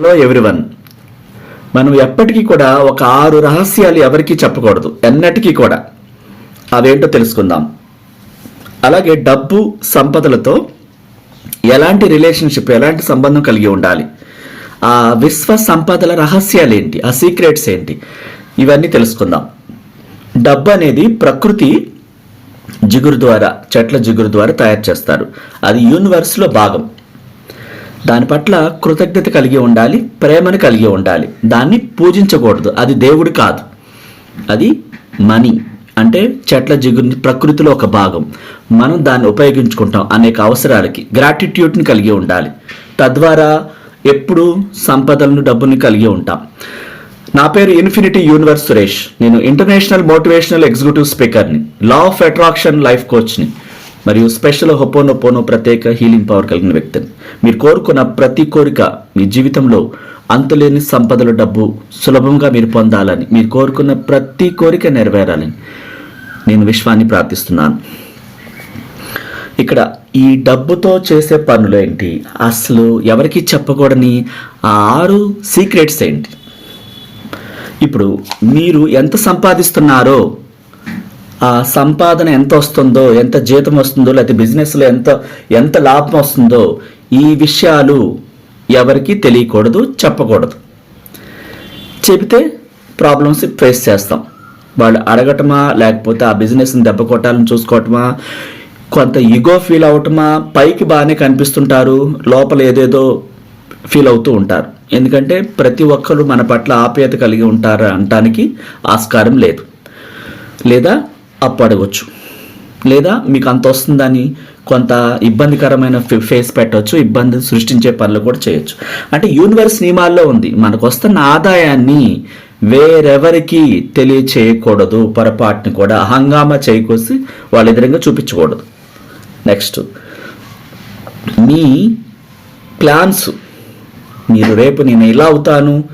Hello everyone మనం ఎప్పటికీ కూడా ఒక ఆరు రహస్యాలు ఎవరికీ చెప్పకూడదు. ఎన్నటికీ కూడా. అవేంటో తెలుసుకుందాం. అలాగే డబ్బు సంపదలతో ఎలాంటి రిలేషన్షిప్ ఎలాంటి సంబంధం కలిగి ఉండాలి? ఆ విశ్వ సంపదల రహస్యాలు ఏంటి? ఆ సీక్రెట్స్ ఏంటి? ఇవన్నీ తెలుసుకుందాం. డబ్బు అనేది ప్రకృతి జిగురు ద్వారా చెట్ల జిగురు ద్వారా తయారు చేస్తారు. అది యూనివర్స్లో భాగం. దాని పట్ల కృతజ్ఞత కలిగి ఉండాలి ప్రేమను కలిగి ఉండాలి. దాన్ని పూజించకూడదు. అది దేవుడు కాదు. అది మనీ. అంటే చెట్ల జిగురు ప్రకృతిలో ఒక భాగం. మనం దాన్ని ఉపయోగించుకుంటాం అనేక అవసరాలకి. గ్రాటిట్యూడ్ని కలిగి ఉండాలి. తద్వారా ఎప్పుడు సంపదలను డబ్బుని కలిగి ఉంటాం. నా పేరు ఇన్ఫినిటీ యూనివర్స్ సురేష్. నేను ఇంటర్నేషనల్ మోటివేషనల్ ఎగ్జిక్యూటివ్ స్పీకర్ని లా ఆఫ్ అట్రాక్షన్ లైఫ్ కోచ్ని. మరియు స్పెషల్ హొపోనొపోనో ప్రత్యేక హీలింగ్ పవర్ కలిగిన వ్యక్తిని మీరు కోరుకున్న ప్రతి కోరిక మీ జీవితంలో అంతులేని సంపదల డబ్బు సులభంగా మీరు పొందాలని మీరు కోరుకున్న ప్రతి కోరిక నెరవేరాలని నేను విశ్వాన్ని ప్రార్థిస్తున్నాను. ఇక్కడ ఈ డబ్బుతో చేసే పనులు ఏంటి? అసలు ఎవరికి చెప్పకూడని ఆ ఆరు సీక్రెట్స్ ఏంటి? ఇప్పుడు మీరు ఎంత సంపాదిస్తున్నారో సంపాదన ఎంత వస్తుందో ఎంత జీతం వస్తుందో లేకపోతే బిజినెస్లో ఎంత ఎంత లాభం వస్తుందో ఈ విషయాలు ఎవరికి తెలియకూడదు చెప్పకూడదు. చెబితే ప్రాబ్లమ్స్ ఫేస్ చేస్తాం. వాళ్ళు అడగటమా లేకపోతే ఆ బిజినెస్ని దెబ్బ కొట్టాలని చూసుకోవటమా కొంత ఈగో ఫీల్ అవటమా పైకి బాగానే కనిపిస్తుంటారు లోపల ఏదేదో ఫీల్ అవుతూ ఉంటారు. ఎందుకంటే ప్రతి ఒక్కరు మన పట్ల ఆప్యాయత కలిగి ఉంటారు అనటానికి ఆస్కారం లేదు. లేదా అప్పు లేదా మీకు అంత వస్తుందని కొంత ఇబ్బందికరమైన ఫే- ఫేస్ పెట్టవచ్చు ఇబ్బంది సృష్టించే పనులు కూడా చేయొచ్చు. అంటే యూనివర్స్ నియమాల్లో ఉంది. మనకు వస్తున్న ఆదాయాన్ని వేరెవరికి తెలియచేయకూడదు పొరపాటుని కూడా హంగామా చేయకొసి వాళ్ళ ఎదురుగా చూపించకూడదు. నెక్స్ట్ మీ ప్లాన్స్. మీరు రేపు నేను ఇలా అవుతాను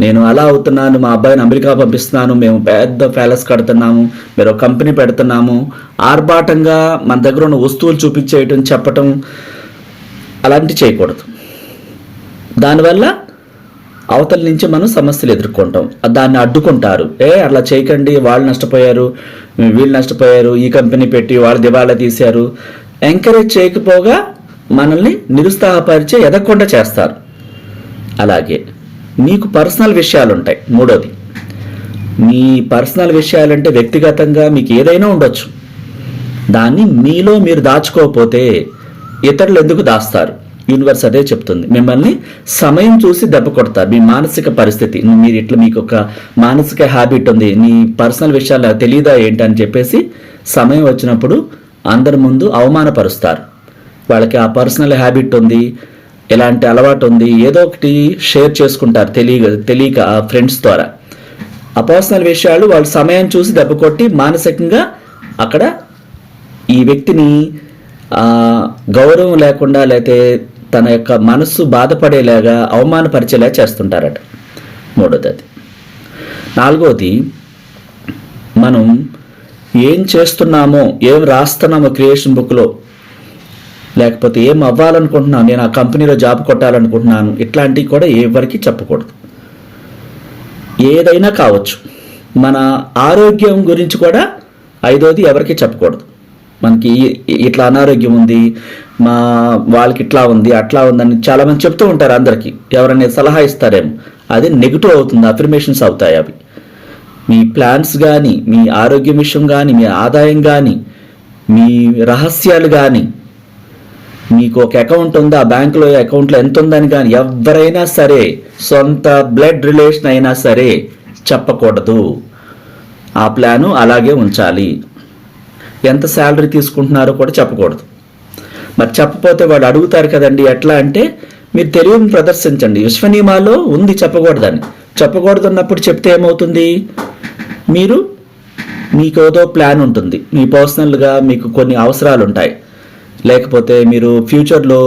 నేను అలా అవుతున్నాను మా అబ్బాయిని అమెరికా పంపిస్తున్నాను మేము పెద్ద ప్యాలెస్ కడుతున్నాము మీరు ఒక కంపెనీ పెడుతున్నాము. ఆర్భాటంగా మన దగ్గర ఉన్న వస్తువులు చూపించేయటం చెప్పటం అలాంటివి చేయకూడదు. దానివల్ల అవతల నుంచి మనం సమస్యలు ఎదుర్కొంటాం. దాన్ని అడ్డుకుంటారు. ఏ అలా చేయకండి వాళ్ళు నష్టపోయారు వీళ్ళు నష్టపోయారు ఈ కంపెనీ పెట్టి వాళ్ళు దివాలా తీశారు. ఎంకరేజ్ చేయకపోగా మనల్ని నిరుత్సాహపరిచే ఎదగకుండా చేస్తారు. అలాగే మీకు పర్సనల్ విషయాలు ఉంటాయి మూడోది మీ పర్సనల్ విషయాలంటే వ్యక్తిగతంగా మీకు ఏదైనా ఉండొచ్చు. దాన్ని మీలో మీరు దాచుకోకపోతే ఇతరులు ఎందుకు దాస్తారు? యూనివర్స్ అదే చెప్తుంది. మిమ్మల్ని సమయం చూసి దెబ్బ కొడతారు. మీ మానసిక పరిస్థితి మీరు ఇట్లా మీకు ఒక మానసిక హ్యాబిట్ ఉంది నీ పర్సనల్ విషయాలు తెలియదా ఏంటి ఏంటని చెప్పేసి సమయం వచ్చినప్పుడు అందరి ముందు అవమానపరుస్తారు. వాళ్ళకి ఆ పర్సనల్ హ్యాబిట్ ఉంది ఎలాంటి అలవాటు ఉంది ఏదో ఒకటి షేర్ చేసుకుంటారు తెలియ తెలియక ఆ ఫ్రెండ్స్ ద్వారా. ఆ పర్సనల్ విషయాలు వాళ్ళు సమయం చూసి దెబ్బ కొట్టి మానసికంగా అక్కడ ఈ వ్యక్తిని గౌరవం లేకుండా లేతే తన యొక్క మనస్సు బాధపడేలాగా అవమానపరిచేలా చేస్తుంటారట. మూడోది అది నాలుగోది మనం ఏం చేస్తున్నామో ఏం రాస్తున్నామో క్రియేషన్ బుక్లో లేకపోతే ఏం అవ్వాలనుకుంటున్నాను నేను ఆ కంపెనీలో జాబ్ కొట్టాలనుకుంటున్నాను. ఇట్లాంటివి కూడా ఎవరికి చెప్పకూడదు. ఏదైనా కావచ్చు. మన ఆరోగ్యం గురించి కూడా ఐదోది ఎవరికి చెప్పకూడదు. మనకి ఇట్లా అనారోగ్యం ఉంది మా వాళ్ళకి ఇట్లా ఉంది అట్లా ఉందని చాలామంది చెప్తూ ఉంటారు అందరికీ. ఎవరైనా సలహా ఇస్తారేమో. అది నెగిటివ్ అవుతుంది అఫర్మేషన్స్ అవుతాయి అవి. మీ ప్లాన్స్ కానీ మీ ఆరోగ్యం విషయం కానీ మీ ఆదాయం కానీ మీ రహస్యాలు కానీ మీకు ఒక అకౌంట్ ఉంది? ఆ బ్యాంకులో అకౌంట్లో ఎంత ఉందని కానీ ఎవరైనా సరే సొంత బ్లడ్ రిలేషన్ అయినా సరే చెప్పకూడదు. ఆ ప్లాను అలాగే ఉంచాలి. ఎంత శాలరీ తీసుకుంటున్నారో కూడా చెప్పకూడదు. మరి చెప్పపోతే వాడు అడుగుతారు కదండి ఎట్లా అంటే మీరు తెలివిని ప్రదర్శించండి. విశ్వనియమాల్లో ఉంది చెప్పకూడదని. చెప్పకూడదు అన్నప్పుడు చెప్తే ఏమవుతుంది? మీరు మీకు ఏదో ప్లాన్ ఉంటుంది. మీ పర్సనల్గా మీకు కొన్ని అవసరాలు ఉంటాయి లేకపోతే మీరు ఫ్యూచర్లో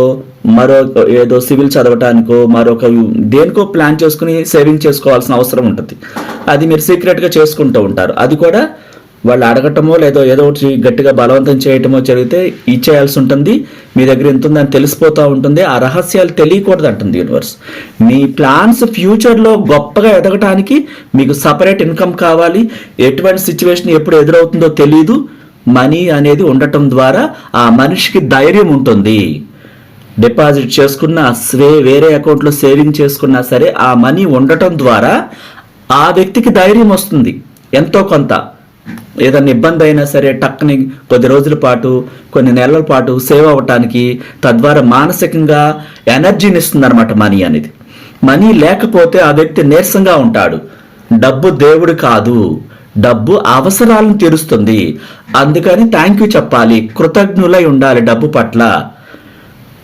మరో ఏదో సివిల్ చదవటానికో మరొక దేనికో ప్లాన్ చేసుకుని సేవింగ్ చేసుకోవాల్సిన అవసరం ఉంటుంది. అది మీరు సీక్రెట్గా చేసుకుంటూ ఉంటారు. అది కూడా వాళ్ళు అడగటమో లేదో ఏదో ఒకటి గట్టిగా బలవంతం చేయటమో జరిగితే ఇచ్చేయాల్సి ఉంటుంది. మీ దగ్గర ఎంత ఉందని తెలిసిపోతూ ఉంటుంది. ఆ రహస్యాలు తెలియకూడదు అంటుంది యూనివర్స్. మీ ప్లాన్స్ ఫ్యూచర్లో గొప్పగా ఎదగటానికి మీకు సపరేట్ ఇన్కమ్ కావాలి. ఎటువంటి సిచ్యువేషన్ ఎప్పుడు ఎదురవుతుందో తెలియదు మనీ అనేది ఉండటం ద్వారా ఆ మనిషికి ధైర్యం ఉంటుంది. డిపాజిట్ చేసుకున్న స్వే వేరే అకౌంట్లో సేవింగ్ చేసుకున్నా సరే ఆ మనీ ఉండటం ద్వారా ఆ వ్యక్తికి ధైర్యం వస్తుంది. ఎంతో కొంత. ఏదైనా ఇబ్బంది అయినా సరే టక్ని కొద్ది రోజుల పాటు కొన్ని నెలల పాటు సేవ్ అవ్వటానికి తద్వారా మానసికంగా ఎనర్జీని ఇస్తుంది అనమాట మనీ అనేది. మనీ లేకపోతే ఆ వ్యక్తి నీరసంగా ఉంటాడు. డబ్బు దేవుడు కాదు. డబ్బు అవసరాలను తీరుస్తుంది. అందుకని థ్యాంక్ యూ చెప్పాలి. కృతజ్ఞులై ఉండాలి డబ్బు పట్ల.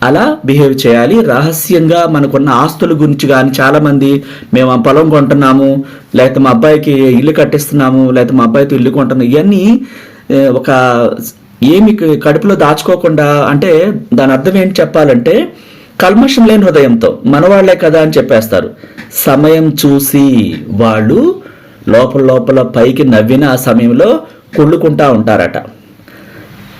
అలా బిహేవ్ చేయాలి. రహస్యంగా మనకున్న ఆస్తుల గురించి కానీ చాలామంది మేము ఆ పొలం కొంటున్నాము లేకపోతే మా అబ్బాయికి ఇల్లు కట్టిస్తున్నాము లేకపోతే మా అబ్బాయితో ఇల్లు కొంటున్నాం ఇవన్నీ ఒక ఏమి కడుపులో దాచుకోకుండా అంటే దాని అర్థం ఏంటి చెప్పాలంటే కల్మషం లేని హృదయంతో మనవాళ్ళే కదా అని చెప్పేస్తారు. సమయం చూసి వాళ్ళు లోపల లోపల పైకి నవ్విన ఆ సమయంలో కుళ్ళుకుంటా ఉంటారట.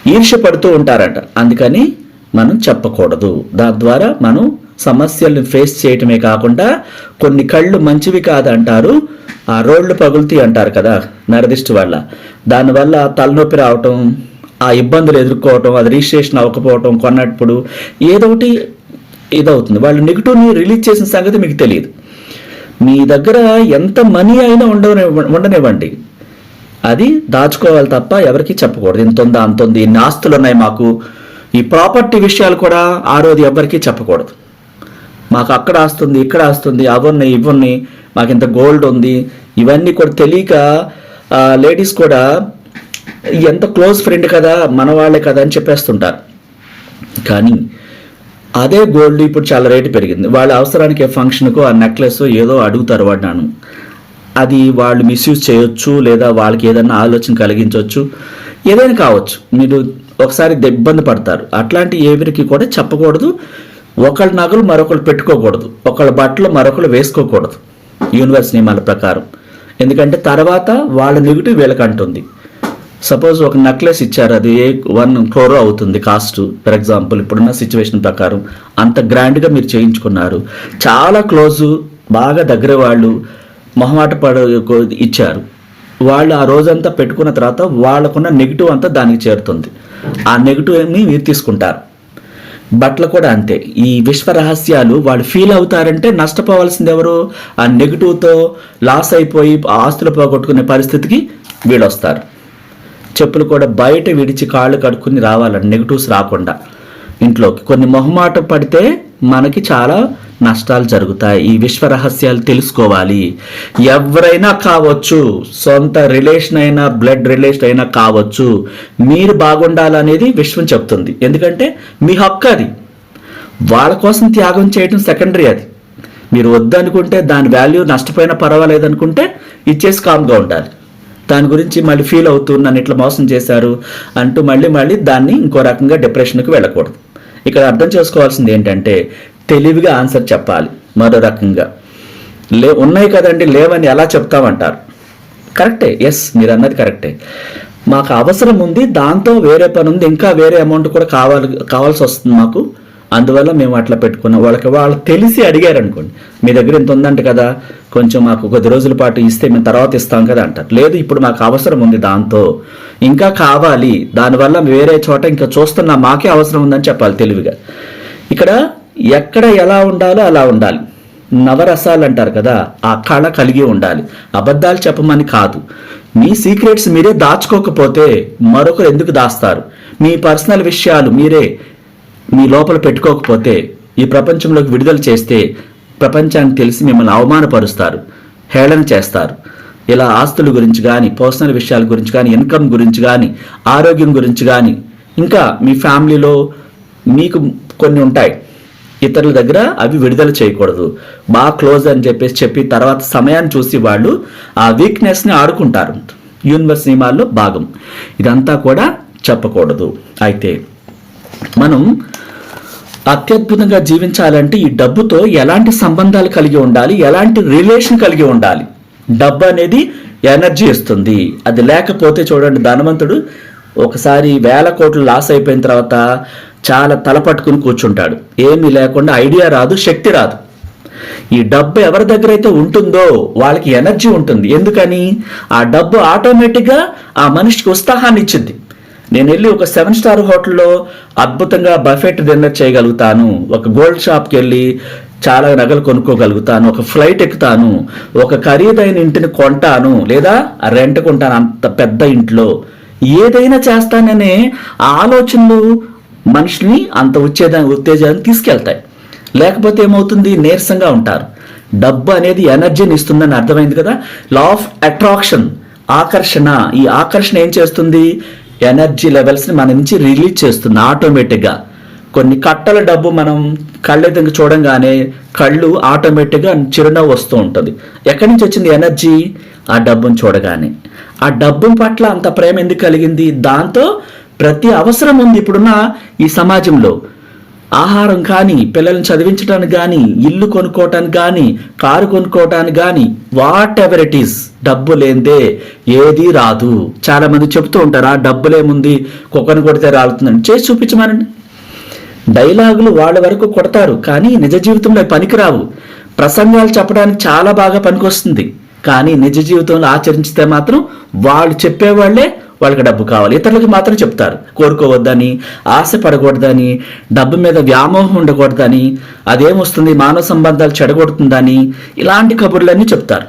ఈర్ష్య పడుతూ ఉంటారట. అందుకని మనం చెప్పకూడదు. దాని ద్వారా మనం సమస్యల్ని ఫేస్ చేయటమే కాకుండా కొన్ని కళ్ళు మంచివి కాదంటారు ఆ రోడ్లు పగులుతాయి అంటారు కదా నరదిష్టి వల్ల దానివల్ల తలనొప్పి రావటం ఆ ఇబ్బందులు ఎదుర్కోవటం అది రిజిస్ట్రేషన్ అవ్వకపోవటం కొన్నప్పుడు ఏదో ఒకటి ఇదవుతుంది. వాళ్ళు నెగిటివ్ని రిలీజ్ చేసిన సంగతి మీకు తెలియదు. మీ దగ్గర ఎంత మనీ అయినా ఉండని ఉండనివ్వండి. అది దాచుకోవాలి తప్ప ఎవరికి చెప్పకూడదు. ఇంత ఉందా అంత ఉంది ఇన్ని ఆస్తులు ఉన్నాయి మాకు. ఈ ప్రాపర్టీ విషయాలు కూడా ఆ రోజు ఎవరికి చెప్పకూడదు. మాకు అక్కడ ఆస్తుంది ఇక్కడ ఆస్తుంది అవన్నీ ఇవన్నీ మాకు ఇంత గోల్డ్ ఉంది. ఇవన్నీ కూడా తెలియక లేడీస్ కూడా ఎంత క్లోజ్ ఫ్రెండ్ కదా మన వాళ్ళే కదా అని చెప్పేస్తుంటారు. కానీ అదే గోల్డ్ ఇప్పుడు చాలా రేటు పెరిగింది. వాళ్ళ అవసరానికి ఫంక్షన్కు ఆ నెక్లెస్ ఏదో అడుగుతారు వాడినాను. అది వాళ్ళు మిస్యూజ్ చేయొచ్చు లేదా వాళ్ళకి ఏదైనా ఆలోచన కలిగించవచ్చు ఏదైనా కావచ్చు. మీరు ఒకసారి ఇబ్బంది పడతారు. అట్లాంటి ఎవరికి కూడా చెప్పకూడదు. ఒకళ్ళ నగలు మరొకరు పెట్టుకోకూడదు. ఒకళ్ళ బట్టలు మరొకరు వేసుకోకూడదు. యూనివర్స్ నియమాల ప్రకారం. ఎందుకంటే తర్వాత వాళ్ళ నెగిటివ్ వీళ్ళకంటుంది. సపోజ్ ఒక నెక్లెస్ ఇచ్చారు అది వన్ క్రోరో అవుతుంది కాస్ట్ ఫర్ ఎగ్జాంపుల్ ఇప్పుడున్న సిచ్యువేషన్ ప్రకారం. అంత గ్రాండ్గా మీరు చేయించుకున్నారు. చాలా క్లోజు బాగా దగ్గర వాళ్ళు మొహమాట పడ ఇచ్చారు. వాళ్ళు ఆ రోజంతా పెట్టుకున్న తర్వాత వాళ్ళకున్న నెగిటివ్ అంతా దానికి చేరుతుంది. ఆ నెగిటివ్ని మీరు తీసుకుంటారు. బట్టలు కూడా అంతే. ఈ విశ్వ రహస్యాలు వాళ్ళు ఫీల్ అవుతారంటే నష్టపోవాల్సింది ఎవరు? ఆ నెగిటివ్తో లాస్ అయిపోయి ఆస్తులు పోగొట్టుకునే పరిస్థితికి వీళ్ళు వస్తారు చెప్పులు కూడా బయట విడిచి కాళ్ళు కడుక్కుని రావాలండి నెగిటివ్స్ రాకుండా ఇంట్లోకి. కొన్ని మొహమాట పడితే మనకి చాలా నష్టాలు జరుగుతాయి. ఈ విశ్వ రహస్యాలు తెలుసుకోవాలి. ఎవరైనా కావచ్చు సొంత రిలేషన్ అయినా బ్లడ్ రిలేషన్ అయినా కావచ్చు మీరు బాగుండాలనేది విశ్వం చెప్తుంది. ఎందుకంటే మీ హక్కు అది. వాళ్ళ కోసం త్యాగం చేయడం సెకండరీ అది. మీరు వద్దనుకుంటే దాని వాల్యూ నష్టపోయినా పర్వాలేదు అనుకుంటే ఇచ్చేసి కామ్గా ఉండాలి. దాని గురించి మళ్ళీ ఫీల్ అవుతూ నన్ను ఇట్లా మోసం చేశారు అంటూ మళ్ళీ మళ్ళీ దాన్ని ఇంకో రకంగా డిప్రెషన్కి వెళ్ళకూడదు. ఇక్కడ అర్థం చేసుకోవాల్సింది ఏంటంటే తెలివిగా ఆన్సర్ చెప్పాలి మరో రకంగా. లే ఉన్నాయి కదండి లేవని ఎలా చెప్తామంటారు? కరెక్టే ఎస్ మీరు అన్నది కరెక్టే. మాకు అవసరం ఉంది దాంతో వేరే పని ఉంది ఇంకా వేరే అమౌంట్ కూడా కావాలి కావాల్సి వస్తుంది మాకు. అందువల్ల మేము అట్లా పెట్టుకున్నాం. వాళ్ళకి వాళ్ళు తెలిసి అడిగారు అనుకోండి మీ దగ్గర ఇంత ఉందంట కదా కొంచెం మాకు కొద్ది రోజుల పాటు ఇస్తే మేము తర్వాత ఇస్తాం కదా అంటారు. లేదు ఇప్పుడు మాకు అవసరం ఉంది దాంతో. ఇంకా కావాలి. దానివల్ల వేరే చోట ఇంకా చూస్తున్నా మాకే అవసరం ఉందని చెప్పాలి తెలివిగా. ఇక్కడ ఎక్కడ ఎలా ఉండాలో అలా ఉండాలి. నవరసాలు అంటారు కదా ఆ కళ కలిగి ఉండాలి. అబద్ధాలు చెప్పమని కాదు. మీ సీక్రెట్స్ మీరే దాచుకోకపోతే మరొకరు ఎందుకు దాస్తారు? మీ పర్సనల్ విషయాలు మీరే. మీ లోపల పెట్టుకోకపోతే ఈ ప్రపంచంలోకి విడుదల చేస్తే ప్రపంచానికి తెలిసి మిమ్మల్ని అవమానపరుస్తారు హేళన చేస్తారు. ఇలా ఆస్తుల గురించి కానీ పర్సనల్ విషయాల గురించి కానీ ఇన్కమ్ గురించి కానీ ఆరోగ్యం గురించి కానీ ఇంకా మీ ఫ్యామిలీలో మీకు కొన్ని ఉంటాయి. ఇతరుల దగ్గర అవి విడుదల చేయకూడదు. బాగా క్లోజ్ అని చెప్పేసి చెప్పి తర్వాత సమయాన్ని చూసి వాళ్ళు ఆ వీక్నెస్ని ఆడుకుంటారు. యూనివర్స్ నియమాల్లో భాగం. ఇదంతా కూడా చెప్పకూడదు. అయితే మనం అత్యద్భుతంగా జీవించాలంటే ఈ డబ్బుతో ఎలాంటి సంబంధాలు కలిగి ఉండాలి ఎలాంటి రిలేషన్ కలిగి ఉండాలి? డబ్బు అనేది ఎనర్జీ ఇస్తుంది. అది లేకపోతే చూడండి ధనవంతుడు ఒకసారి వేల కోట్లు లాస్ అయిపోయిన తర్వాత చాలా తల పట్టుకుని కూర్చుంటాడు. ఏమీ లేకుండా ఐడియా రాదు శక్తి రాదు. ఈ డబ్బు ఎవరి దగ్గర అయితే ఉంటుందో వాళ్ళకి ఎనర్జీ ఉంటుంది. ఎందుకని? ఆ డబ్బు ఆటోమేటిక్గా ఆ మనిషికి ఉత్సాహాన్ని ఇచ్చింది. నేను వెళ్ళి ఒక సెవెన్ స్టార్ హోటల్లో అద్భుతంగా బఫెట్ డిన్నర్ చేయగలుగుతాను. ఒక గోల్డ్ షాప్కి వెళ్ళి చాలా నగలు కొనుక్కోగలుగుతాను. ఒక ఫ్లైట్ ఎక్కుతాను. ఒక ఖరీదైన ఇంటిని కొంటాను. లేదా రెంట్ కొంటాను అంత పెద్ద ఇంట్లో. ఏదైనా చేస్తాననే ఆ ఆలోచనలు మనిషిని అంత ఉత్తేజ ఉత్తేజాన్ని తీసుకెళ్తాయి. లేకపోతే ఏమవుతుంది? నీరసంగా ఉంటారు. డబ్బు అనేది ఎనర్జీని ఇస్తుందని అర్థమైంది కదా? లా ఆఫ్ అట్రాక్షన్ ఆకర్షణ. ఈ ఆకర్షణ ఏం చేస్తుంది? ఎనర్జీ లెవెల్స్ని మన నుంచి రిలీజ్ చేస్తుంది ఆటోమేటిక్గా. కొన్ని కట్టల డబ్బు మనం కళ్ళెదుగు చూడంగానే కళ్ళు ఆటోమేటిక్గా చిరునవ్వు వస్తూ ఉంటుంది. ఎక్కడి నుంచి వచ్చింది ఎనర్జీ? ఆ డబ్బును చూడగానే. ఆ డబ్బు పట్ల అంత ప్రేమ ఎందుకు కలిగింది? దాంతో ప్రతి అవసరం ఉంది ఇప్పుడున్న ఈ సమాజంలో. ఆహారం కానీ పిల్లల్ని చదివించడానికి కానీ ఇల్లు కొనుక్కోవటానికి కానీ కారు కొనుక్కోవటానికి కానీ వాట్ ఎవర్ ఇట్ ఈస్ డబ్బు లేదే ఏది రాదు. చాలామంది చెప్తూ ఉంటారు ఆ డబ్బులేముంది కుక్కను కొడితే రాలుతుందని. చేసి చూపించమనండి. డైలాగులు వాళ్ళ వరకు కొడతారు కానీ నిజ జీవితంలో పనికిరావు. ప్రసంగాలు చెప్పడానికి చాలా బాగా పనికొస్తుంది కానీ నిజ జీవితంలో ఆచరించితే మాత్రం వాళ్ళు చెప్పేవాళ్ళే వాళ్ళకి డబ్బు కావాలి. ఇతరులకు మాత్రం చెప్తారు. కోరుకోవద్దని ఆశపడకూడదని డబ్బు మీద వ్యామోహం ఉండకూడదని అదేమొస్తుంది మానవ సంబంధాలు చెడగొడుతుందని ఇలాంటి కబుర్లన్నీ చెప్తారు.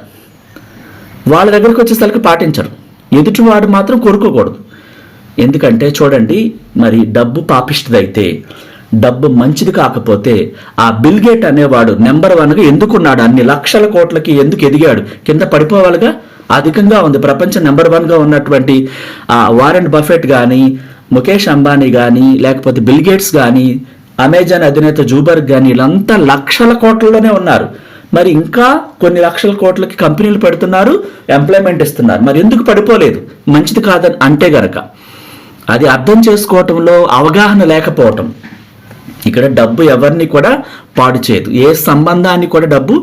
వాళ్ళ దగ్గరికి వచ్చేసరికి పాటించరు. ఎదుటివాడు మాత్రం కోరుకోకూడదు. ఎందుకంటే చూడండి మరి డబ్బు పాపిష్టిదైతే డబ్బు మంచిది కాకపోతే ఆ బిల్గేట్ అనేవాడు నెంబర్ వన్గా ఎందుకున్నాడు? అన్ని లక్షల కోట్లకి ఎందుకు ఎదిగాడు? కింద పడిపోవాలిగా? అధికంగా ఉంది. ప్రపంచం నెంబర్ వన్గా ఉన్నటువంటి వారెన్ బఫెట్ కానీ ముఖేష్ అంబానీ కానీ లేకపోతే బిల్ గేట్స్ కానీ అమెజాన్ అధినేత జూబర్గ్ కానీ వీళ్ళంతా లక్షల కోట్లలోనే ఉన్నారు. మరి ఇంకా కొన్ని లక్షల కోట్లకి కంపెనీలు పెడుతున్నారు ఎంప్లాయ్మెంట్ ఇస్తున్నారు. మరి ఎందుకు పడిపోలేదు? మంచిది కాదని అంటే గనక అది అర్థం చేసుకోవటంలో అవగాహన లేకపోవటం. ఇక్కడ డబ్బు ఎవరిని కూడా పాడు చేయదు. ఏ సంబంధాన్ని కూడా డబ్బు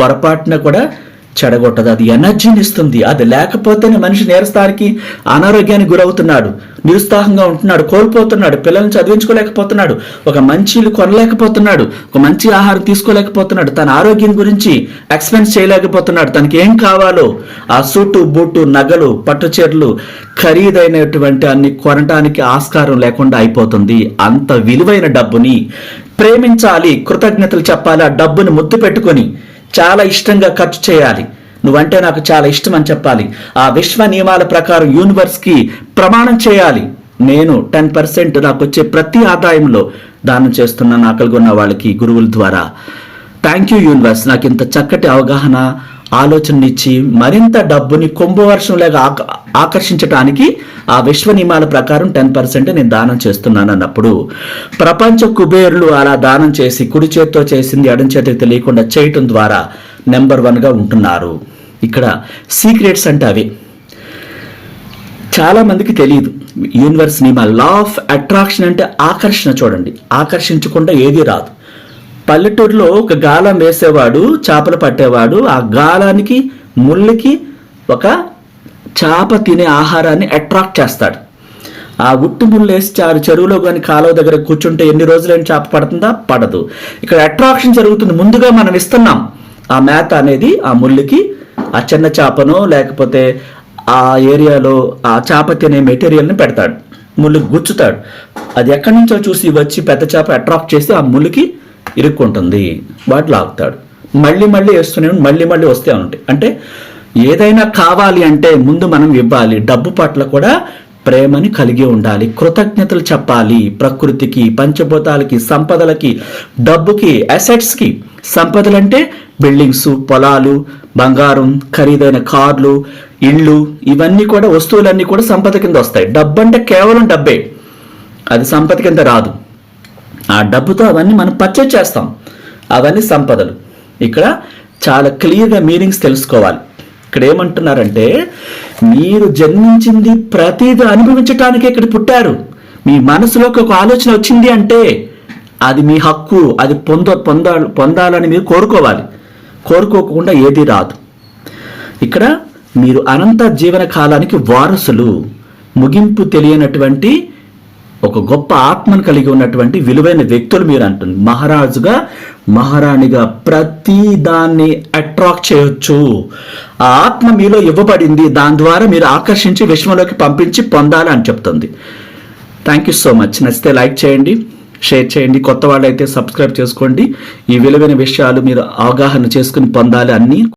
పొరపాటున కూడా చెడగొట్టదు. అది ఎనర్జీని ఇస్తుంది అది లేకపోతేనే మనిషి నేరస్థానికి అనారోగ్యానికి గురవుతున్నాడు. నిరుత్సాహంగా ఉంటున్నాడు. కోల్పోతున్నాడు. పిల్లల్ని చదివించుకోలేకపోతున్నాడు. ఒక మంచి ఇల్లు కొనలేకపోతున్నాడు. ఒక మంచి ఆహారం తీసుకోలేకపోతున్నాడు. తన ఆరోగ్యం గురించి ఎక్స్పెన్స్ చేయలేకపోతున్నాడు. తనకి ఏం కావాలో ఆ సూటు బూటు నగలు పట్టుచీరలు ఖరీదైనటువంటి అన్ని కొనటానికి ఆస్కారం లేకుండా అయిపోతుంది. అంత విలువైన డబ్బుని ప్రేమించాలి. కృతజ్ఞతలు చెప్పాలి. ఆ డబ్బుని ముద్దు పెట్టుకొని చాలా ఇష్టంగా ఖర్చు చేయాలి. నువ్వంటే నాకు చాలా ఇష్టం అని చెప్పాలి. ఆ విశ్వ నియమాల ప్రకారం యూనివర్స్కి ప్రమాణం చేయాలి. నేను టెన్ పర్సెంట్ నాకు వచ్చే ప్రతి ఆదాయంలో దానం చేస్తున్నాను ఆకలిగొన్న వాళ్ళకి గురువుల ద్వారా. Thank you universe. నాకు ఇంత చక్కటి అవగాహన ఆలోచననిచ్చి మరింత డబ్బుని కుంభవర్షంలాగా ఆక ఆకర్షించడానికి ఆ విశ్వ నియమాల ప్రకారం టెన్ పర్సెంట్ నేను దానం చేస్తున్నాను అన్నప్పుడు ప్రపంచ కుబేరులు అలా దానం చేసి కుడి చేత్తో చేసింది ఎడం చేతికి తెలియకుండా చేయటం ద్వారా నెంబర్ వన్గా ఉంటున్నారు. ఇక్కడ సీక్రెట్స్ అంటే అవి. చాలామందికి తెలియదు యూనివర్స్ నియమ లా ఆఫ్ అట్రాక్షన్ అంటే ఆకర్షణ చూడండి. ఆకర్షించకుండా ఏది రాదు. పల్లెటూరులో ఒక గాలం వేసేవాడు చేపలు పట్టేవాడు. ఆ గాలానికి ముళ్ళకి ఒక చేప తినే ఆహారాన్ని అట్రాక్ట్ చేస్తాడు. ఆ ఉట్టు ముళ్ళు వేసి చారు చెరువులో కానీ కాలువ దగ్గర కూర్చుంటే ఎన్ని రోజులైనా చేప పడుతుందా? పడదు. ఇక్కడ అట్రాక్షన్ జరుగుతుంది. ముందుగా మనం ఇస్తున్నాం. ఆ మేత అనేది ఆ ముళ్ళుకి ఆ చిన్న చేపను లేకపోతే ఆ ఏరియాలో ఆ చేప తినే మెటీరియల్ని పెడతాడు. ముళ్ళు గుచ్చుతాడు. అది ఎక్కడి నుంచో చూసి వచ్చి పెద్ద చేప అట్రాక్ట్ చేసి ఆ ముళ్ళుకి ఇరుక్కుంటుంది. వాటి లాగుతాడు మళ్ళీ మళ్ళీ వేస్తూనే మళ్ళీ మళ్ళీ వస్తే ఉంటాయి. అంటే ఏదైనా కావాలి అంటే ముందు మనం ఇవ్వాలి. డబ్బు పట్ల కూడా ప్రేమని కలిగి ఉండాలి. కృతజ్ఞతలు చెప్పాలి. ప్రకృతికి పంచభూతాలకి సంపదలకి డబ్బుకి అసెట్స్కి. సంపదలంటే బిల్డింగ్స్ పొలాలు బంగారం ఖరీదైన కార్లు ఇళ్ళు ఇవన్నీ కూడా వస్తువులన్నీ కూడా సంపద కింద వస్తాయి. డబ్బు అంటే కేవలం డబ్బే. అది సంపద కింద రాదు. ఆ డబ్బుతో అవన్నీ మనం పర్చేజ్ చేస్తాం. అవన్నీ సంపదలు. ఇక్కడ చాలా క్లియర్గా మీనింగ్స్ తెలుసుకోవాలి. ఇక్కడ ఏమంటున్నారంటే మీరు జన్మించింది ప్రతిదీ అనుభవించటానికి ఇక్కడ పుట్టారు. మీ మనసులోకి ఒక ఆలోచన వచ్చింది అంటే అది మీ హక్కు అది పొంద పొంద పొందాలని మీరు కోరుకోవాలి. కోరుకోకుండా ఏది రాదు. ఇక్కడ మీరు అనంత జీవన కాలానికి వారసులు. ముగింపు తెలియనటువంటి ఒక గొప్ప ఆత్మను కలిగి ఉన్నటువంటి విలువైన వ్యక్తులు మీరు అంటుంది మహారాజుగా మహారాణిగా ప్రతి దాన్ని అట్రాక్ట్ చేయొచ్చు. ఆ ఆత్మ మీలో ఇవ్వబడింది. దాని ద్వారా మీరు ఆకర్షించి విశ్వంలోకి పంపించి పొందాలి అని చెప్తుంది. థ్యాంక్ యూ సో మచ్ నచ్చితే లైక్ చేయండి షేర్ చేయండి. కొత్త వాళ్ళైతే సబ్స్క్రైబ్ చేసుకోండి. ఈ విలువైన విషయాలు మీరు అవగాహన చేసుకుని పొందాలి అన్నీ